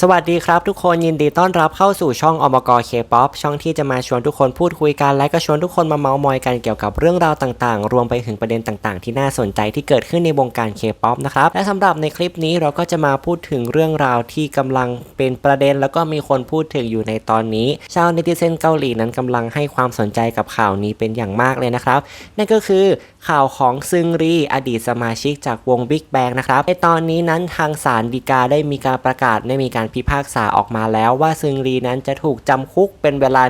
สวัสดีครับทุกคนยินดีต้อนรับเข้าสู่ช่องอมกเคป๊อปช่องที่จะมาชวนทุกคนพูดคุยกัน และก็ชวนทุกคนมาเมาส์มอยกันเกี่ยวกับเรื่องราวต่างๆ รวมไปถึงประเด็นต่างๆ ที่น่าสนใจที่เกิดขึ้นในวงการเคป๊อปนะครับและสำหรับในคลิปนี้เราก็จะมาพูดถึงเรื่องราวที่กำลังเป็นประเด็น แล้วก็มีคนพูดถึงอยู่ในตอนนี้ ชาวเนติเซนเกาหลีนั้นกำลังให้ความสนใจกับข่าวนี้เป็นอย่างมากเลยนะครับนั่นก็คือข่าวของซึงรีอดีตสมาชิกจากวง Big Bang นะครับในตอนนี้นั้นทางศาลฎีกาได้มีการประกาศได้มีการพิพากษาออกมาแล้วว่าซึงรีนั้นจะถูกจำคุกเป็นเวลา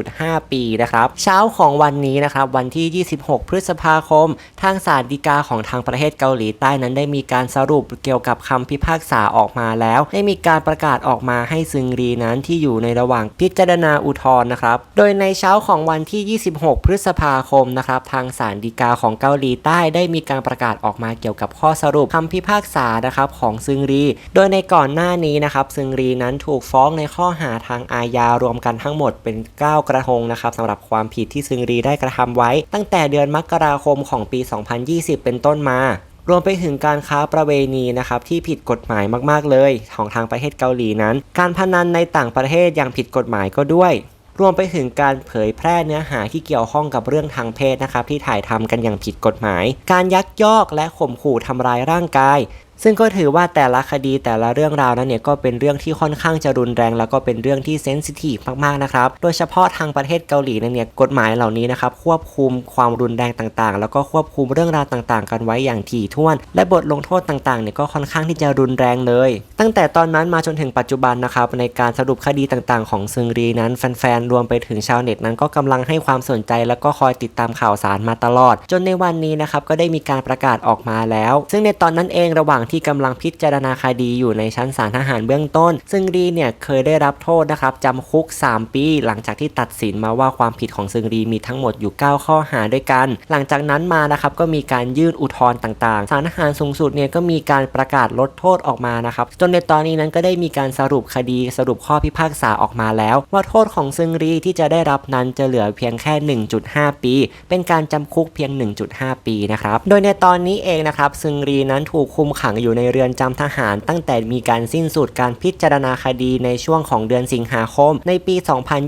1.5 ปีนะครับ เช้าของวันนี้นะครับวันที่ 26 พฤษภาคม ทางศาลฎีกาของทางประเทศเกาหลีใต้นั้นได้มีการสรุปเกี่ยวกับคำพิพากษาออกมาแล้ว ได้มีการประกาศออกมาให้ซึงรีนั้นที่อยู่ในระหว่างพิจารณาอุทธรณ์นะครับ โดยในเช้าของวันที่ 26 พฤษภาคมนะครับทางศาลฎีกาของเกาหลีใต้ได้มีการประกาศออกมาเกี่ยวกับข้อสรุปคำพิพากษานะครับของซึงรี โดยในก่อนหน้านี้นะครับซึึงรีนั้นถูกฟ้องในข้อหาทางอาญารวมกันทั้งหมดเป็น 9 กระทงนะครับสำหรับความผิดที่ซึงรีได้กระทำไว้ ตั้งแต่เดือนมกราคมของปี 2020 เป็นต้นมารวมไปถึงการค้าประเวณีนะครับที่ผิดกฎหมายมากๆเลย ของทางประเทศเกาหลีนั้น การพนันในต่างประเทศย่างผิดกฎหมายก็ด้วย รวมไปถึงการเผยแพร่เนื้อหาที่เกี่ยวข้องกับเรื่องทางเพศนะครับที่ถ่ายทำกันอย่างผิดกฎหมาย การยักยอกและข่มขู่ทำร้ายร่างกายซึ่งก็ถือว่าแต่ละคดีแต่ละเรื่องราวนั้นเนี่ยก็เป็นเรื่องที่ค่อนข้างจะรุนแรง แล้วก็เป็นเรื่องที่เซนซิทีฟมากๆนะครับ โดยเฉพาะทางประเทศเกาหลีนั้นเนี่ยกฎหมายเหล่านี้นะครับควบคุมความรุนแรงต่างๆ แล้วก็ควบคุมเรื่องราวต่างๆ กันไว้อย่างถี่ถ้วน และบทลงโทษต่างๆเนี่ยก็ค่อนข้างที่จะรุนแรงเลย ตั้งแต่ตอนนั้นมาจนถึงปัจจุบันนะครับในการสรุปคดีต่างๆ ของซึงรีนั้นแฟนๆรวมไปถึงชาวเน็ตนั้นก็กำลังให้ความสนใจ แล้วก็คอยติดตามข่าวสารมาตลอด จนในวันนี้นะครับก็ได้มีการประกาศออกมาแล้ว ซึ่งในตอนนั้นเองระหว่างที่กำลังพิจารณาคดีอยู่ในชั้นศาลทหารเบื้องต้น ซึ่งรีเนี่ยเคยได้รับโทษนะครับจำคุก 3 ปี หลังจากที่ตัดสินมาว่าความผิดของซึงรีมีทั้งหมดอยู่ 9 ข้อหาด้วยกัน หลังจากนั้นมานะครับก็มีการยื่นอุทธรณ์ต่างๆศาลทหารสูงสุดเนี่ยก็มีการประกาศลดโทษออกมานะครับจนในตอนนี้นั้นก็ได้มีการสรุปคดีสรุปข้อพิพากษาออกมาแล้ว ว่าโทษของซึงรีที่จะได้รับนั้นจะเหลือเพียงแค่ 1.5 ปี เป็นการจำคุกเพียง 1.5 ปีนะครับโดยในตอนนี้เองนะครับซึงรีนั้นถูกคุมขังอยู่ในเรือนจำทหาร ตั้งแต่มีการสิ้นสุดการพิจารณาคดีในช่วงของเดือนสิงหาคม ในปี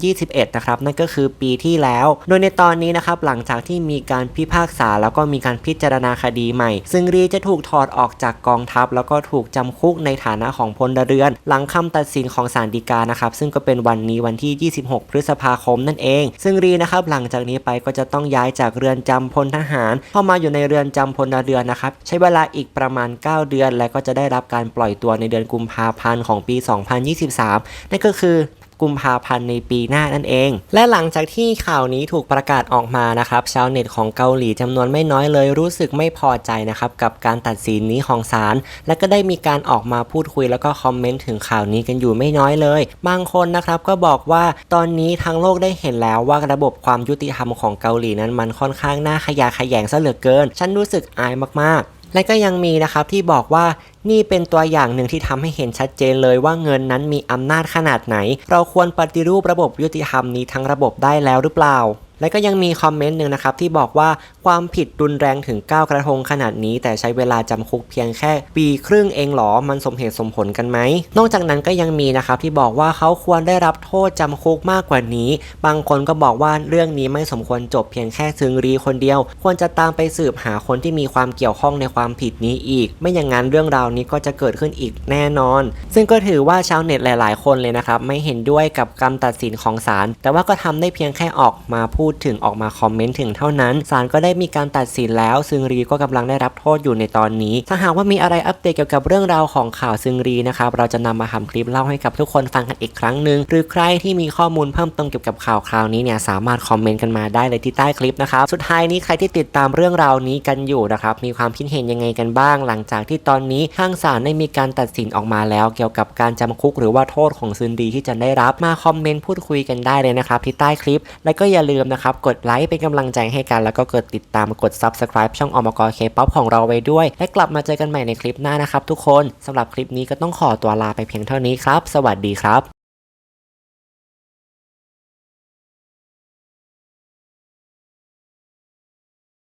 2021 นะครับ นั่นก็คือปีที่แล้ว โดยในตอนนี้นะครับหลังจากที่มีการพิพากษาแล้วก็มีการพิจารณาคดีใหม่ ซึ่งรีจะถูกถอดออกจากกองทัพ แล้วก็ถูกจำคุกในฐานะของพลเรือน หลังคำตัดสินของศาลฎีกานะครับ ซึ่งก็เป็นวันนี้วันที่ 26 พฤษภาคมนั่นเอง ซึ่งรีนะครับหลังจากนี้ไปก็จะต้องย้ายจากเรือนจำพลทหารเข้ามาอยู่ในเรือนจำพลเรือนนะครับใช้เวลาอีกประมาณ 9 เดือนและก็จะได้รับการปล่อยตัวในเดือนกุมภาพันธ์ของปี 2023 นั่นก็คือกุมภาพันธ์ในปีหน้านั่นเอง และหลังจากที่ข่าวนี้ถูกประกาศออกมานะครับ ชาวเน็ตของเกาหลีจำนวนไม่น้อยเลยรู้สึกไม่พอใจนะครับกับการตัดสินนี้ของศาล และก็ได้มีการออกมาพูดคุยแล้วก็คอมเมนต์ถึงข่าวนี้กันอยู่ไม่น้อยเลย บางคนนะครับก็บอกว่าตอนนี้ทั้งโลกได้เห็นแล้วว่าระบบความยุติธรรมของเกาหลีนั้นมันค่อนข้างน่าขยะแขยงซะเหลือเกิน ฉันรู้สึกอายมากๆ และก็ยังมีนะครับที่บอกว่านี่เป็นตัวอย่างหนึ่งที่ทำให้เห็นชัดเจนเลยว่าเงินนั้นมีอำนาจขนาดไหน เราควรปฏิรูประบบยุติธรรมนี้ทั้งระบบได้แล้วหรือเปล่า และก็ยังมีคอมเมนต์หนึ่งนะครับที่บอกว่าความผิดรุนแรงถึง 9 กระทงขนาดนี้ แต่ใช้เวลาจำคุกเพียงแค่ ปีครึ่งเองหรอ มันสมเหตุสมผลกันไหม นอกจากนั้นก็ยังมีนะครับที่บอกว่าเขาควรได้รับโทษจำคุกมากกว่านี้ บางคนก็บอกว่าเรื่องนี้ไม่สมควรจบเพียงแค่ซึงรีคนเดียว ควรจะตามไปสืบหาคนที่มีความเกี่ยวข้องในความผิดนี้อีก ไม่อย่างนั้นเรื่องราวนี้ก็จะเกิดขึ้นอีกแน่นอน ซึ่งก็ถือว่าชาวเน็ตหลาย ๆ คนเลยนะครับไม่เห็นด้วยกับคำตัดสินของศาลแต่ว่าก็ทำได้เพียงแค่ออกมาพูดูดถึงออกมาคอมเมนต์ถึงเท่านั้นศาลก็ได้มีการตัดสินแล้ว ซึงรีก็กำลังได้รับโทษอยู่ในตอนนี้ ถ้าหากว่ามีอะไรอัปเดตเกี่ยวกับเรื่องราวของข่าวซึงรีนะครับเราจะนำมาทำคลิปเล่าให้กับทุกคนฟังกันอีกครั้งหนึ่งหรือใครที่มีข้อมูลเพิ่มเติมเกี่ยวกับข่าวคราวนี้เนี่ยสามารถคอมเมนต์กันมาได้เลยที่ใต้คลิปนะครับสุดท้ายนี้ใครที่ติดตามเรื่องราวนี้กันอยู่นะครับมีความคิดเห็นยังไงกันบ้าง หลังจากที่ตอนนี้ทางศาลได้มีการตัดสินออกมาแล้ว เกี่ยวกับการจำคุกหรือว่าโทษของซึนดีที่จะได้รับมาคอมเมนต์พูดคุยกันได้เลยนะครับที่ใต้คลิปและก็อย่าลืมนะครับ กดไลค์เป็นกำลังใจให้กัน แล้วก็กดติดตามกด subscribe ช่องอมกเคป๊อปของเราไว้ด้วย และกลับมาเจอกันใหม่ในคลิปหน้านะครับทุกคนสำหรับคลิปนี้ก็ต้องขอตัวลาไปเพียงเท่านี้ครับ สวัสดีครับ